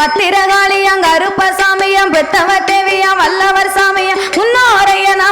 ஒரமா பத்திரகாளியம் கருப்பசாமியம் பெத்தவ தேவியம் வல்லவர் சாமியம் முன்னோரையனா